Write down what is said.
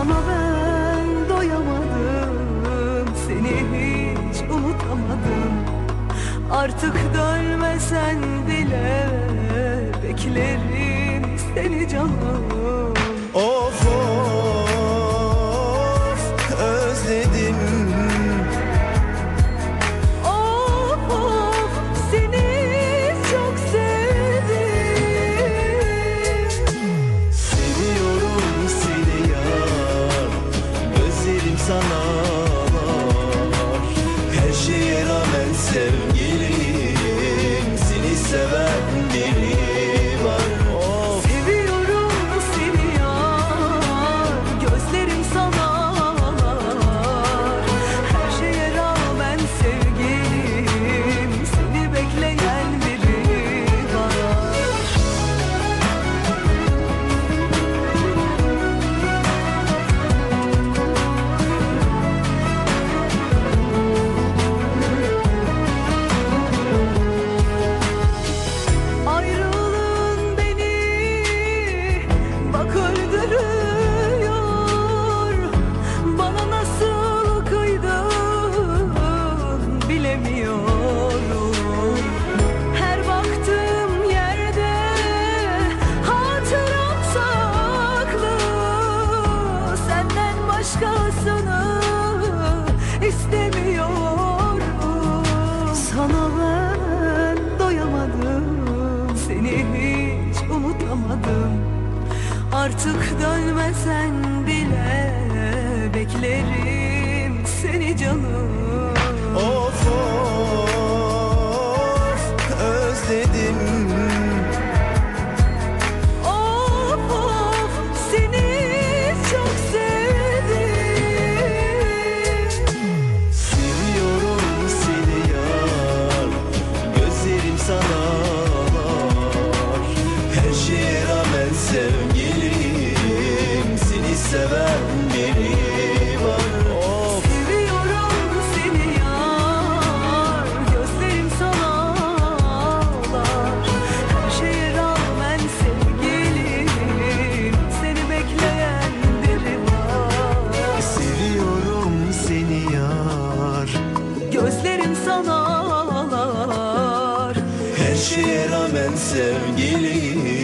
Ama ben doyamadım. Seni hiç unutamadım. Artık dönmesen bile Beklerim seni canım. yaşadım Artık dönmesen bile beklerim seni canım. Of. Seviyorum seni yar. Gözlerim sana Her şeye rağmen sevgilim. Seni bekleyen Seviyorum seni yar. Gözlerim sana Her şeye rağmen sevgilim.